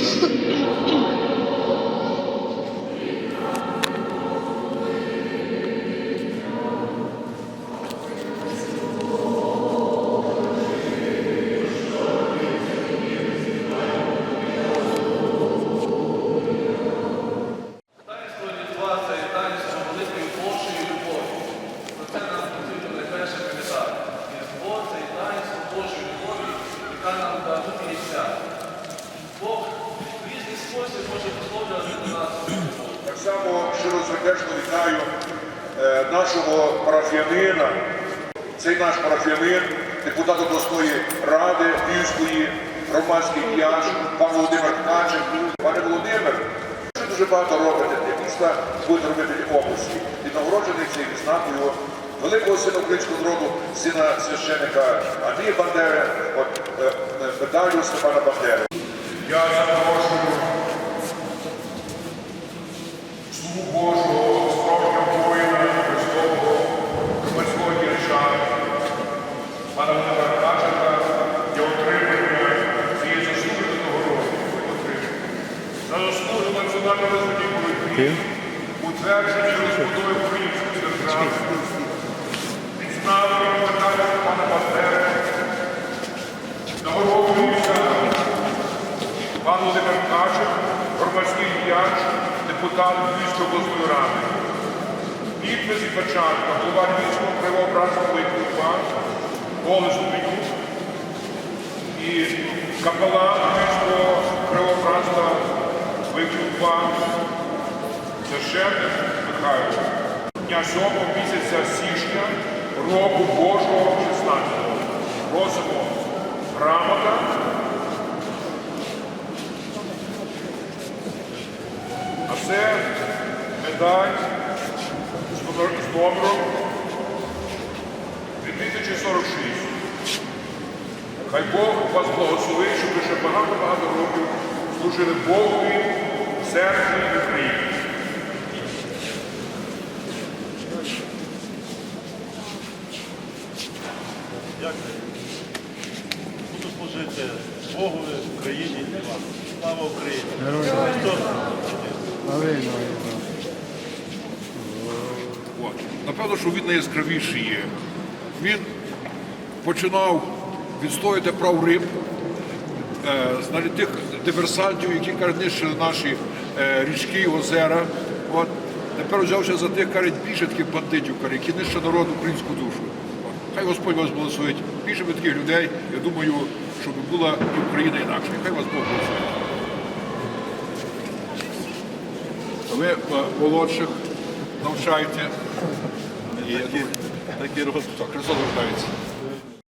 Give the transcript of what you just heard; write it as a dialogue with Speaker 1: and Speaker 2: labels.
Speaker 1: Thank you. Так само щиро сердечно вітаю е, нашого парафіянина, цей наш парафіянин, депутат обласної ради Львівської, громадський діяч, пан Володимир Ткачик. Пане Володимир, ви дуже багато робите для міста, будете робити для області. І нагороджений цей відзнакою великого сина українського народу, сина священика Андрія Бандери, е, е, медалю Степана Бандери. Я запрошую. Божого, справжнього воїна Христового, громадського діяча, пана Ткаченка, для отримання цієї заслуженої нагороди. За заслуги національної визвольній боротьбі, утверджені розбудовою української держави, відзнакою медалі пана Бандери, нагородуюся пан Володимир Ткачик, громадський діяч, депутат Львівської обласної ради. Підпис і печатка, голова Львівського кривообразного Литва, Олег Зубенюк і капелан Львівського кривообразного Литва, священник Михайло. Дня 7 місяця січня року Божого це медаль з номер- номером 2046. Хай Бог вас благословить, щоб ви ще багато-багато років служили в церкві і в Україні.
Speaker 2: Дякую. Буду служити Богові, Україні і вам. Слава Україні! Христос!
Speaker 1: Напевно, що він найяскравіший є. Він починав відстояти прав риб, е, тих диверсантів, які кажуть, нищили наші е, річки, озера. От. Тепер взявся за тих, кажуть, більше таких бандитів, які нищать народ українську душу. Хай Господь вас благословить. Більше таких людей, я думаю, щоб була і Україна інакше. Хай вас Бог благословить. Ви е, молодших навчаєте І я
Speaker 2: Такий розвиток.
Speaker 1: рождається.